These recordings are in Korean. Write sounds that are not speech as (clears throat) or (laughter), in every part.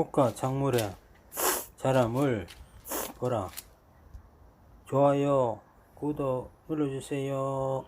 꽃과 작물의 자람을 보라. 좋아요, 구독 눌러주세요.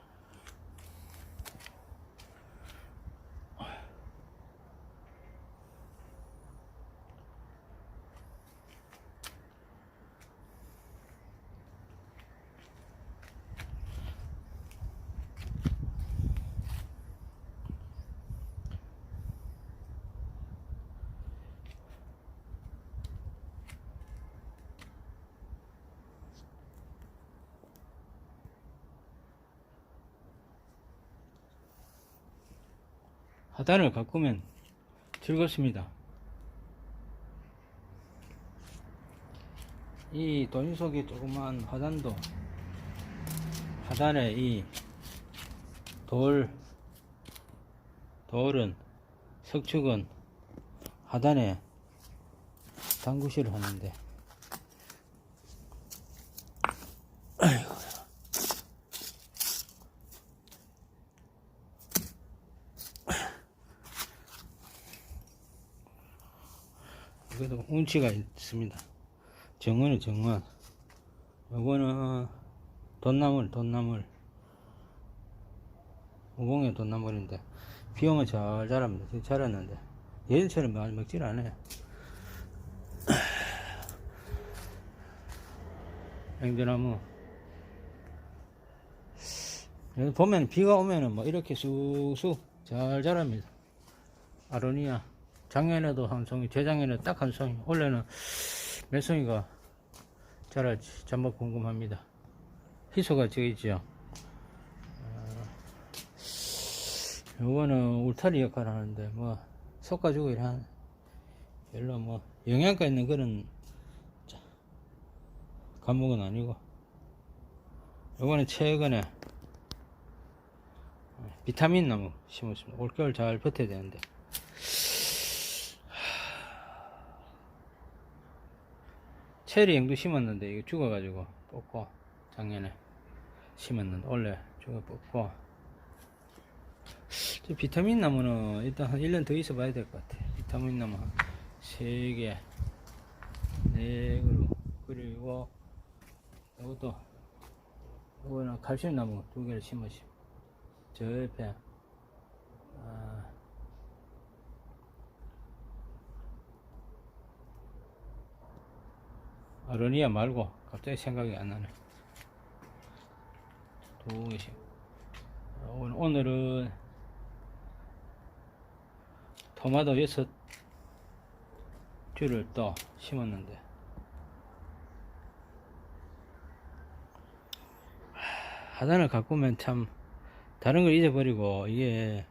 하단을 가꾸면 즐겁습니다. 이 돈속의 조그만 하단도 하단에 이 돌, 돌은 석축은 하단에 당구실을 하는데 그래도 운치가 있습니다. 정원이 정원. 요거는 돈나물, 돈나물. 우공의 돈나물인데, 비 오면 잘 자랍니다. 되게 자랐는데, 예전처럼 많이 먹질 않아요. (clears throat) 여기 보면 비가 오면은 뭐 이렇게 쑥쑥 잘 자랍니다. 아로니아. 작년에도 한 송이, 재작년에 딱 한 송이, 올해는 몇 송이가 자랄지 잠깐 궁금합니다. 희소가 저기 있죠. 어, 요거는 울타리 역할을 하는데, 뭐, 솎아주고 이런, 별로 뭐, 영양가 있는 그런 자, 과목은 아니고, 요거는 최근에 비타민 나무 심었습니다. 올겨울 잘 버텨야 되는데. 체리 앵두 심었는데 이거 죽어가지고 뽑고 작년에 심었는데 원래 죽어 뽑고. 저 비타민 나무는 일단 한 1년 더 있어 봐야 될 것 같아. 비타민 나무 한 3개 4그루 그리고 이것도 이거는 칼슘 나무 두 개를 심었어. 저 옆에 아, 아로니아 말고 갑자기 생각이 안 나네. 오늘- 오늘은 토마토 여섯 줄을 또 심었는데 하, 하단을 가꾸면 참 다른 걸 잊어버리고 이게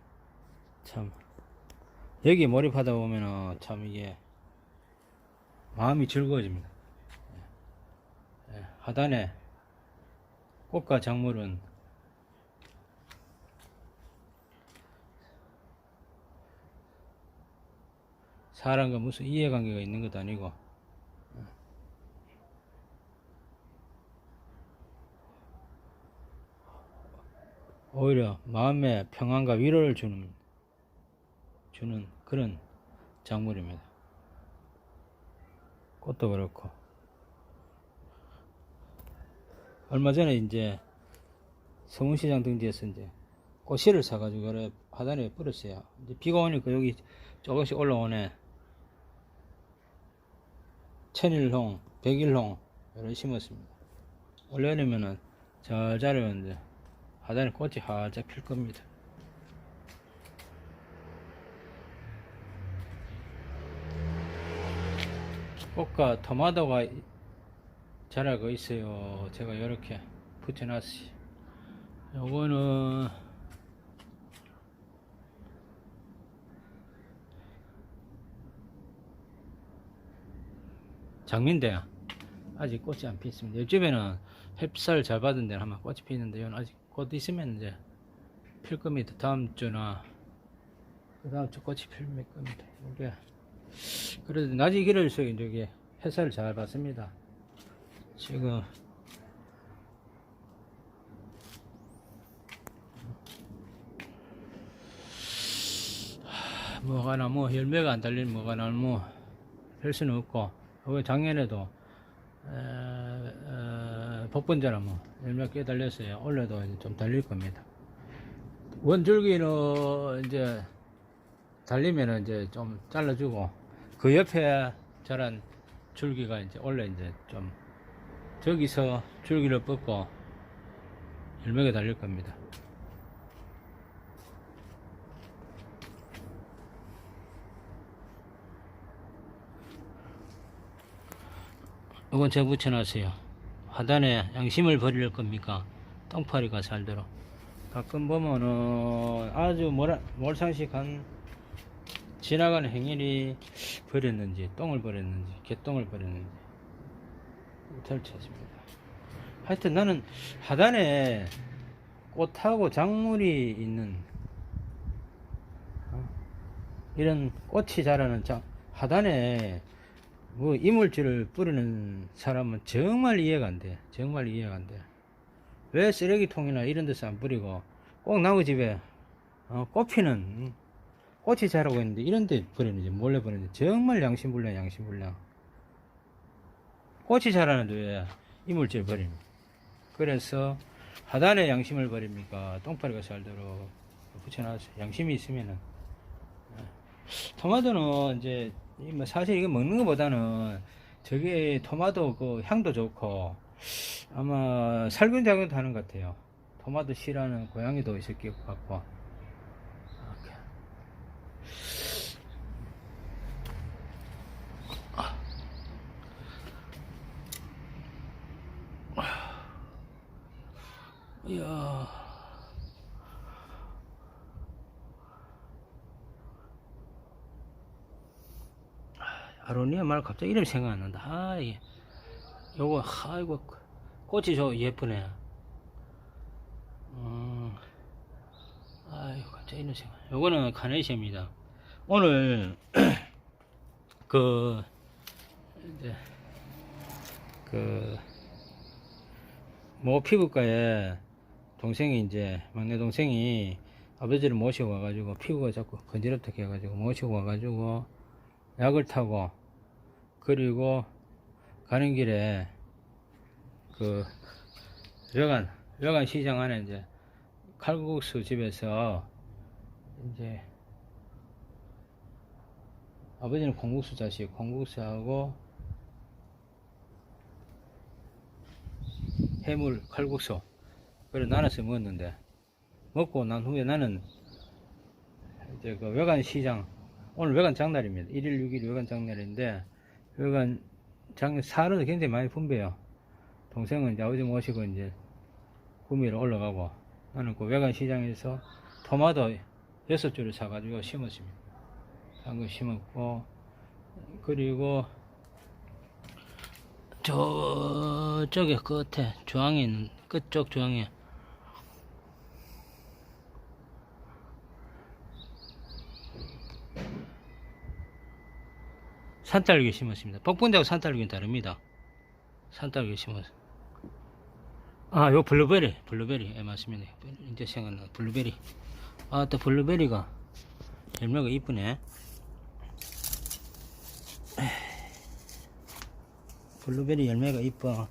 참 여기 몰입하다 보면은 참 이게 마음이 즐거워집니다. 예, 하단에 꽃과 작물은 사람과 무슨 이해관계가 있는 것도 아니고 오히려 마음의 평안과 위로를 주는 주는 그런 작물입니다. 꽃도 그렇고 얼마 전에 이제 서문시장 등지에서 이제 꽃씨를 사가지고 그래 하단에 뿌렸어요. 이제 비가 오니까 여기 조금씩 올라오네. 천일홍, 백일홍 이런 심었습니다. 올여름에는 잘 자라는데 하단에 꽃이 활짝 필 겁니다. 꽃과 토마토가 자라고 있어요. 제가 이렇게 붙여놨어요. 요거는 장민대야. 아직 꽃이 안 피었습니다. 옆집에는 햇살 잘 받은 데는 아마 꽃이 피는데 이건 아직 꽃 있으면 이제 필 겁니다. 다음 주나 그 다음 주 꽃이 필 겁니다. 이게 그래도 낮이 길어질수록 이제 햇살을 잘 받습니다. 지금 하, 뭐가 나뭐 열매가 안 달린 뭐가 나뭐 별 수는 없고 그 작년에도 에, 에, 복분자라 뭐 열몇 개 달렸어요. 올해도 이제 좀 달릴 겁니다. 원줄기는 이제 달리면은 이제 좀 잘라주고 그 옆에 자란 줄기가 이제 원래 이제 좀 저기서 줄기를 뻗고 열매가 달릴 겁니다. 이건 제가 붙여놨어요. 하단에 양심을 버릴 겁니까? 똥파리가 살도록. 가끔 보면은 아주 몰, 몰상식한 지나가는 행인이 버렸는지, 똥을 버렸는지, 개똥을 버렸는지, 펼쳤습니다. 하여튼 나는 하단에 꽃하고 작물이 있는 어, 이런 꽃이 자라는 자, 하단에 뭐 이물질을 뿌리는 사람은 정말 이해가 안 돼. 정말 이해가 안 돼. 왜 쓰레기통이나 이런 데서 안 뿌리고 꼭 나무 집에 어, 꽃피는 음, 꽃이 자라고 있는데 이런 데 버리는지 몰래 버리는지 정말 양심불량 양심불량 꽃이 자라는데 왜 이물질 버리는 그래서 하단에 양심을 버립니까 똥파리가 살도록 붙여놨어요 양심이 있으면은 예. 토마토는 이제 이뭐 사실 이거 먹는 것보다는 저게 토마토 그 향도 좋고 아마 살균 작용도 하는 것 같아요. 토마토 씨라는 고양이도 있을 것 같고. 이렇게. 이야. 아로니아 말 갑자기 이름 생각 안 난다. 아, 이게. 요거, 아이고, 꽃이 저 예쁘네. 음, 아이고, 갑자기 이름 생각. 요거는 카네이션입니다. 오늘, (clears throat) 그, 이제, 그, 모 피부과에 동생이 이제, 막내 동생이 아버지를 모시고 와가지고, 피부가 자꾸 건드렸다 해가지고, 모시고 와가지고, 약을 타고 그리고 가는 길에 그 여간 여간 시장 안에 이제 칼국수 집에서 이제 아버지는 콩국수 자식 콩국수하고 해물 칼국수 그래 나눠서 먹었는데 먹고 난 후에 나는 이제 그 외관 시장 오늘 외관 장날입니다. 1일 6일 외관 장날인데 외관 장 사료도 굉장히 많이 분배요. 동생은 이제 아버지 모시고 이제 구미로 올라가고 나는 그 외관 시장에서 토마토 여섯 줄을 사가지고 심었습니다. 한거 심었고 그리고 저쪽에 끝에 중앙에 있는 끝쪽 중앙에 산딸기 심었습니다. 복분자하고 산딸기는 다릅니다. 산딸기 심었어. 아, 요 블루베리, 블루베리, 예, 맞습니다. 이제 생각나, 블루베리. 아, 또 블루베리가 열매가 이쁘네. 블루베리 열매가 이뻐.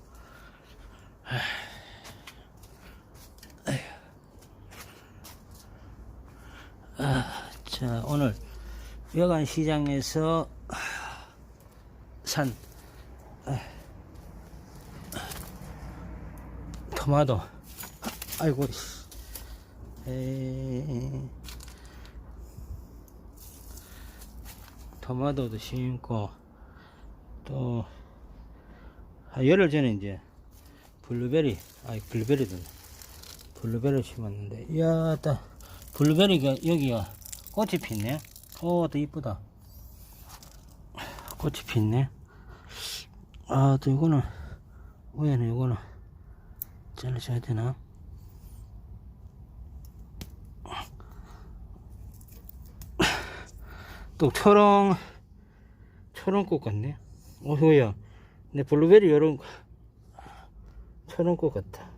아, 자, 오늘 여간 시장에서 산 토마토 아이고 씨. 에이. 토마토도 심고 또 한 열흘 전에 이제 블루베리 아이 블루베리도 블루베리 심었는데 이야 따 블루베리가 여기가 꽃이 피네 오 또 이쁘다 꽃이 피네 아, 또 이거는, 왜는 이거는, 잘라줘야 되나? 또 초롱, 초롱꽃 같네. 어, 뭐야. 내 블루베리 거, 초롱꽃 같다.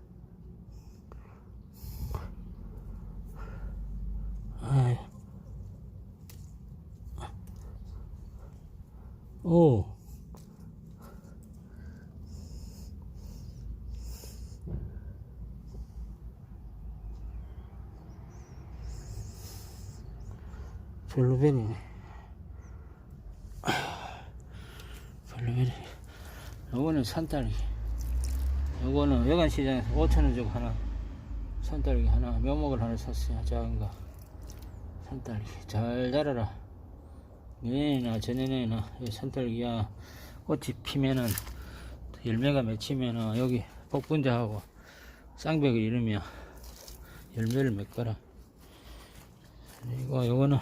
아이. 오. 블루베리. 블루베리. 요거는 산딸기. 요거는 여관 시장에서 5천원 주고 하나 산딸기 하나 묘목을 하나 샀어요. 작은 거. 산딸기. 잘 자라라. 내년이나 전년에나 이 산딸기야 꽃이 피면은 열매가 맺히면은 여기 복분자하고 쌍벽을 이루면 열매를 맺거라. 그리고 요거는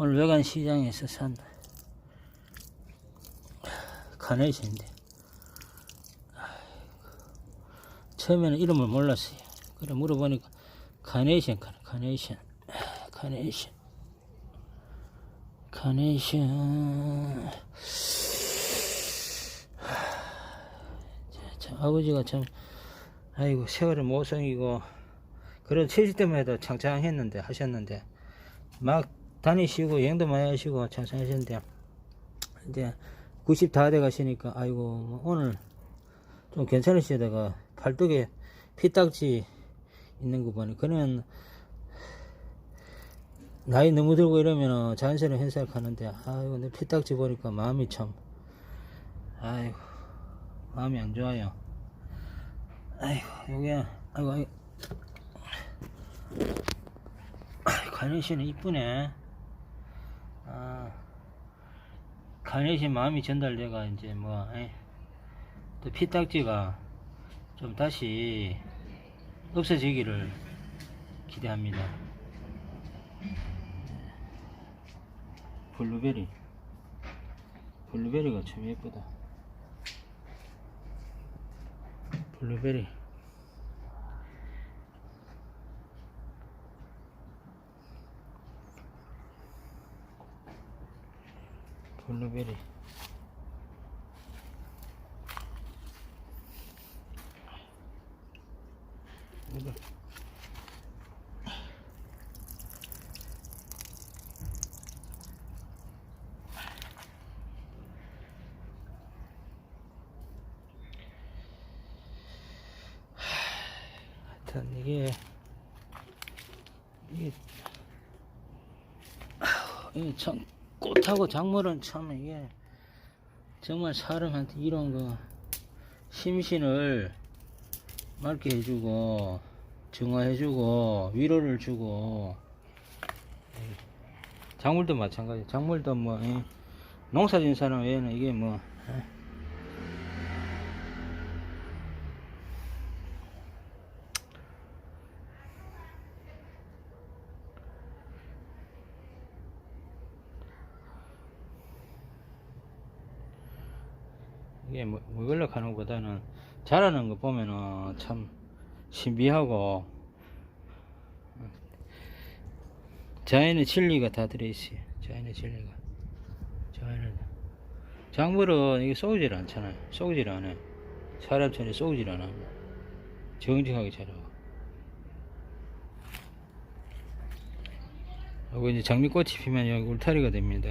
오늘 외관 시장에서 산 카네이션인데 처음에는 이름을 몰랐어요. 그래 물어보니까 카네이션 카네- 카네이션. 카네이션. 카네이션. 아버지가 참 아이고 세월의 모성이고 그런 70대만 해도 창창했는데 하셨는데 막 다니시고 여행도 많이 하시고 창창하셨는데 이제 90 다 돼 가시니까 아이고 뭐 오늘 좀 괜찮으시다가 팔뚝에 피딱지 있는 거 보니 그는 나이 너무 들고 이러면 자연스러운 현상을 가는데 아이고 내 피딱지 보니까 마음이 참 아이고 마음이 안 좋아요. 아이고 요게 아이고 아이고. 카네이션은 이쁘네 아 카네이션 마음이 전달돼가 이제 뭐 에이, 또 피딱지가 좀 다시 없어지기를 기대합니다. 블루베리. 블루베리가 참 예쁘다. 블루베리 블루베리 이거. 하여튼 이게 이게 이게 참 꽃하고 작물은 참 이게 정말 사람한테 이런 거 심신을 맑게 해주고 정화해주고 위로를 주고. 작물도 마찬가지. 작물도 뭐 예, 농사진 사람 외에는 이게 뭐 뭐, 물걸럭 하는 것보다는 자라는 거 보면은 참 신비하고 자연의 진리가 다 들어있어요. 자연의 진리가. 자연의 작물은 이게 쏘질 않잖아요. 쏘질 않아요. 사람처럼 쏘질 않아요. 정직하게 자라고. 하고 이제 장미꽃이 피면 여기 울타리가 됩니다.